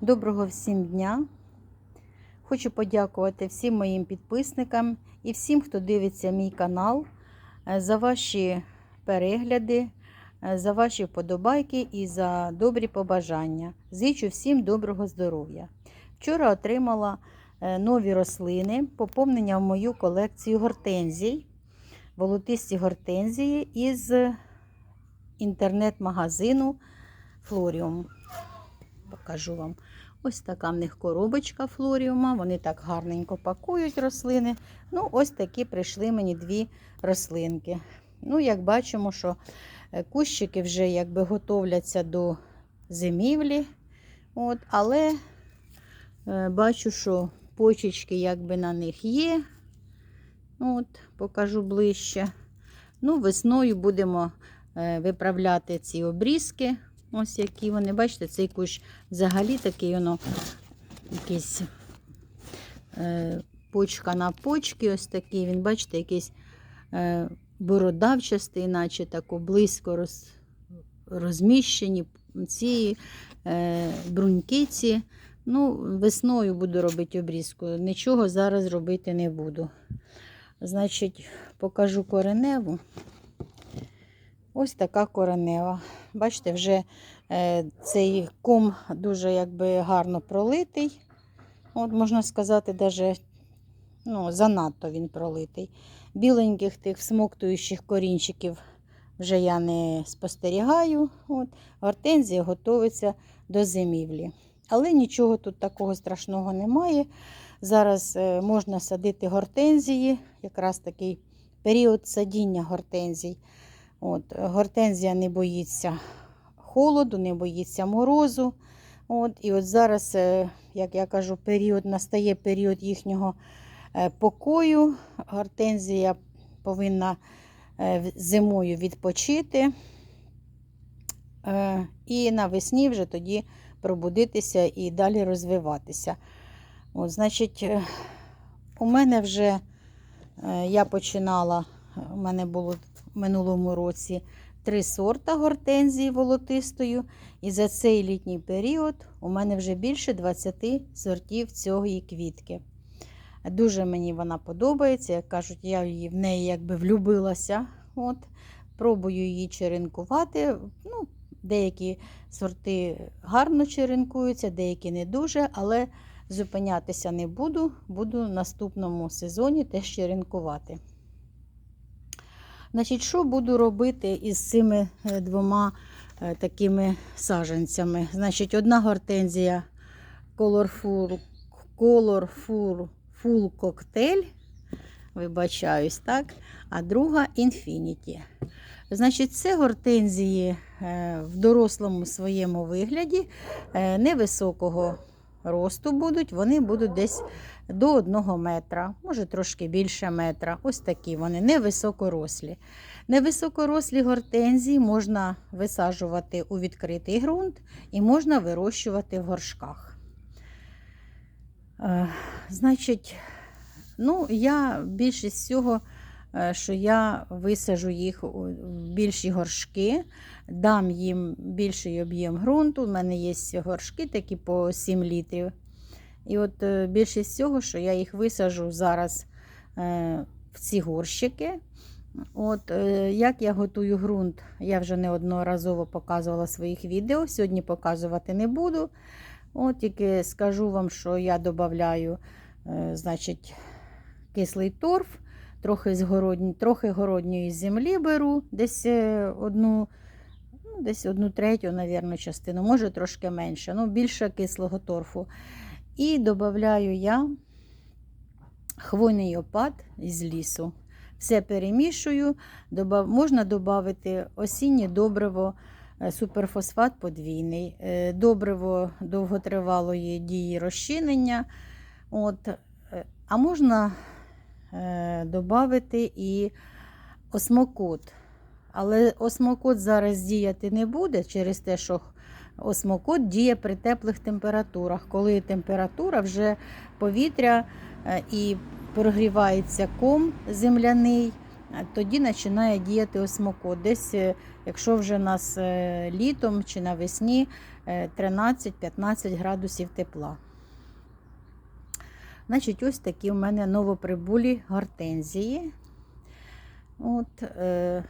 Доброго всім дня! Хочу подякувати всім моїм підписникам і всім, хто дивиться мій канал, е, за ваші перегляди, е, за ваші вподобайки і за добрі побажання. Зичу всім доброго здоров'я. Вчора отримала е, нові рослини, поповнення в мою колекцію гортензій, волотисті гортензії із інтернет-магазину Флоріум. Покажу вам. Ось така в них коробочка флоріума. Вони так гарненько пакують рослини. Ну, ось такі прийшли мені дві рослинки. Ну, як бачимо, що е, кущики вже якби готовляться до зимівлі. От, але е, бачу, що почечки якби на них є. От, покажу ближче. Ну, весною будемо е, виправляти ці обрізки. Ось які вони, бачите, цей кущ взагалі такий воно якийсь е, почка на почки, ось такий. Він, бачите, якийсь е, бородавчастий, наче тако близько роз, розміщені ці е, бруньки ці. Ну, весною буду робити обрізку. Нічого зараз робити не буду. Значить, покажу кореневу. Ось така коренева. Бачите, вже е, цей ком дуже якби гарно пролитий. От, можна сказати, даже, ну, занадто він пролитий. Біленьких тих всмоктуючих корінчиків вже я не спостерігаю. От, Гортензія готується до зимівлі. Але нічого тут такого страшного немає. Зараз е, можна садити гортензії, якраз такий період садіння гортензій. От, Гортензія не боїться холоду, не боїться морозу. От, І от зараз, е, як я кажу, період, настає період їхнього е, покою. Гортензія повинна е, зимою відпочити. І навесні вже тоді пробудитися і далі розвиватися. От, Значить, у мене вже я починала, у мене було минулому році три сорта гортензії волотистою. І за цей літній період у мене вже більше 20 сортів цієї квітки. Дуже мені вона подобається. Як кажуть, я її в неї якби влюбилася. От, Пробую її черенкувати. Ну, Деякі сорти гарно черенкуються, деякі не дуже, але зупинятися не буду. Буду в наступному сезоні теж черенкувати. Значить, Що буду робити із цими е, двома е, такими саженцями? Значить, Одна гортензія Colorful, Colorful Full Cocktail, вибачаюсь, так? а друга Infinity. Значить, Це гортензії е, в дорослому своєму вигляді невисокого росту будуть, вони будуть десь до 1 метра, може трошки більше метра. Ось такі вони невисокорослі. Невисокорослі гортензії можна висаджувати у відкритий ґрунт і можна вирощувати в горшках. Е, значить, ну, я більшість всього, е, що я висажу їх у більші горшки, дам їм більший об'єм ґрунту. У мене є горшки такі по 7 літрів. І от е, більшість цього, що я їх висажу зараз е, в ці горщики. От, е, Як я готую ґрунт, я вже неодноразово показувала своїх відео. Сьогодні показувати не буду. От Тільки скажу вам, що я додаю значить, кислий торф, трохи з трохи городньої землі беру, десь одну ну, десь одну третю, навірно, частину, може трошки менше, ну більше кислого торфу. І додаю я хвойний опад із лісу. Все перемішую, можна додати осіннє добриво, е, суперфосфат подвійний, е, добриво довготривалої дії розчинення. От. Е, а можна додати і осмокот. Але осмокот зараз діяти не буде через те, що Осмокот діє при теплих температурах, коли температура вже повітря е, і прогрівається ком земляний, е, тоді починає діяти осмокот. Десь, е, якщо вже нас літом чи навесні е, 13-15 градусів тепла. Значить, ось такі у мене новоприбулі гортензії. От, е,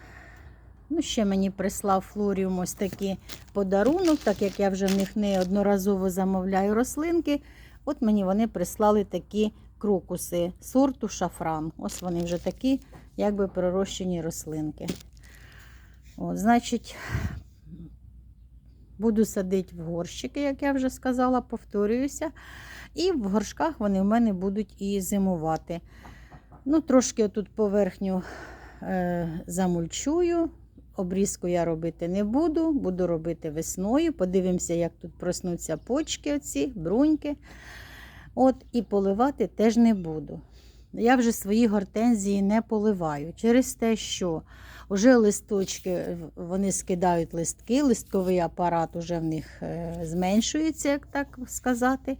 ну, ще мені прислав Флоріум ось такий подарунок, так як я вже в них неодноразово замовляю рослинки. От мені вони прислали такі крокуси сорту шафран. Ось вони вже такі, якби пророщені рослинки. От, значить, буду садити в горщики, як я вже сказала, повторююся. І в горшках вони в мене будуть і зимувати. Ну, трошки тут поверхню е, замульчую. Обрізку я робити не буду, буду робити весною. Подивимося, як тут проснуться почки, оці, бруньки. От, І поливати теж не буду. Я вже свої гортензії не поливаю через те, що вже листочки вони скидають листки, листковий апарат вже в них е, зменшується, як так сказати.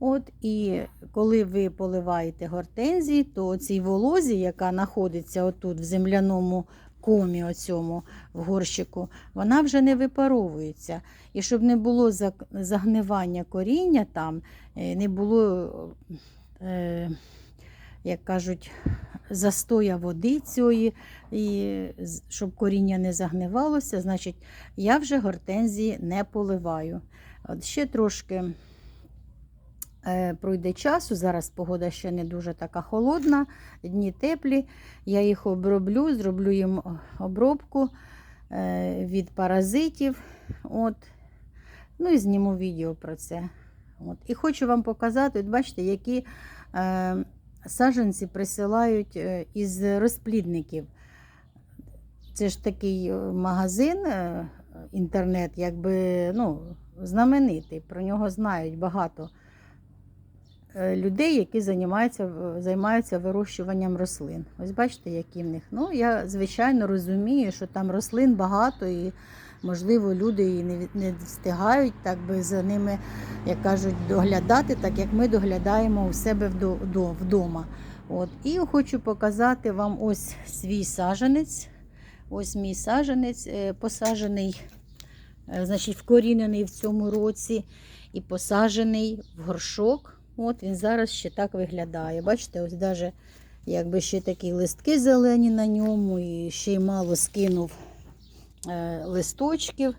От, І коли ви поливаєте гортензії, то цій волозі, яка знаходиться отут в земляному комі, оцьому в горщику, вона вже не випаровується. І щоб не було загнивання коріння там, е, не було, е, як кажуть, застоя води цієї, і щоб коріння не загнивалося, значить, я вже гортензії не поливаю. От ще трошки пройде часу. Зараз погода ще не дуже така холодна, дні теплі. Я їх оброблю, зроблю їм обробку е, від паразитів. От. Ну і зніму відео про це. От. І хочу вам показати, от бачите, які е, саджанці присилають е, із розплідників. Це ж такий е, магазин, е, інтернет, якби ну, знаменитий. Про нього знають багато е, людей, які займаються, займаються вирощуванням рослин. Ось бачите, які в них. Ну, я, звичайно, розумію, що там рослин багато і, можливо, люди і не, не встигають так би за ними, як кажуть, доглядати, так як ми доглядаємо у себе вдо- вдо- вдома. От. І хочу показати вам ось свій саженець. Ось мій саженець е, посаджений, е, значить, вкорінений в цьому році і посаджений в горшок. От він зараз ще так виглядає. Бачите, ось навіть якби ще такі листки зелені на ньому, і ще й мало скинув е, листочків.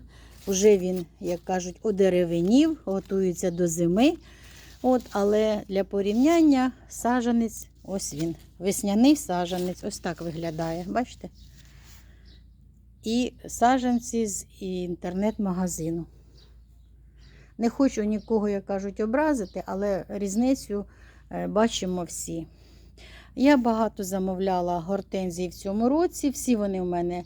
Уже він, як кажуть, одеревенів, готується до зими. От, але для порівняння сажанець, ось він, весняний сажанець, ось так виглядає. Бачите? І саджанці з інтернет-магазину. Не хочу нікого, як кажуть, образити, але різницю е, бачимо всі. Я багато замовляла гортензій в цьому році. Всі вони в мене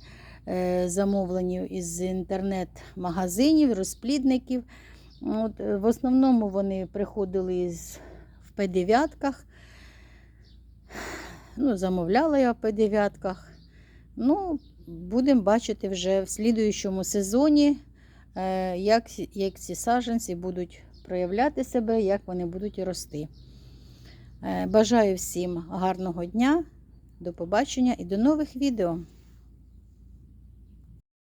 е, замовлені із інтернет-магазинів, розплідників. От, е, в основному вони приходили з, в П9. Ну, замовляла я в П9. Ну, будемо бачити вже в слідуючому сезоні, як, ці- як ці саженці будуть проявляти себе, як вони будуть рости. Е, Бажаю всім гарного дня, до побачення і до нових відео.